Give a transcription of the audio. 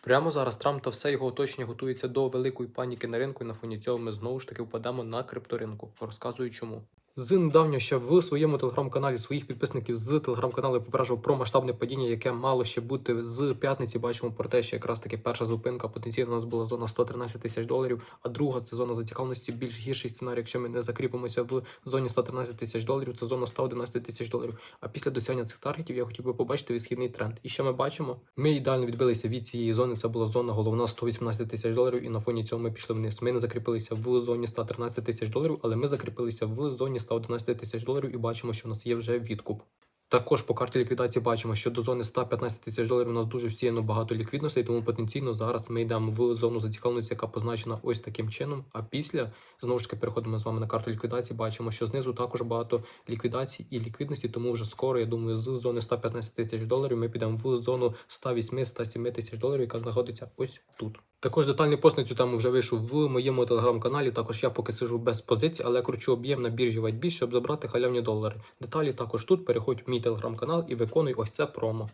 Прямо зараз Трамп та все його оточення готується до великої паніки на ринку, і на фоні цього ми знову ж таки впадемо на крипторинку. Розказую чому. З недавнього ще в своєму телеграм-каналі своїх підписників з телеграм-каналу попереджував про масштабне падіння, яке мало ще бути з п'ятниці. Бачимо про те, що якраз таки перша зупинка потенційно у нас була зона 113 тисяч доларів, а друга це зона зацікавленості більш гірший сценарій. Якщо ми не закріпимося в зоні 113 тисяч доларів, це зона 111 тисяч доларів. А після досягнення цих таргетів я хотів би побачити висхідний тренд. І що ми бачимо? Ми ідеально відбилися від цієї зони. Це була зона головна 118 тисяч доларів, і на фоні цього ми пішли вниз. Ми не закріпилися в зоні 113 тисяч доларів, але ми закріпилися в зоні 111 тисяч доларів і бачимо, що у нас є вже відкуп. Також по карті ліквідації бачимо, що до зони 115 тисяч доларів у нас дуже всіяно багато ліквідностей, тому потенційно зараз ми йдемо в зону зацікавленості, яка позначена ось таким чином. А після знову ж таки переходимо з вами на карту ліквідації. Бачимо, що знизу також багато ліквідацій і ліквідності. Тому вже скоро, я думаю, з зони 115 тисяч доларів ми підемо в зону 108-107 тисяч доларів, яка знаходиться ось тут. Також детальний пост на цю тему вже вийшов в моєму телеграм-каналі. Також я поки сижу без позицій, але я кручу об'єм на біржі WhiteBit, щоб забрати халявні долари. Деталі також тут. Переходь в мій телеграм-канал і виконуй ось це промо.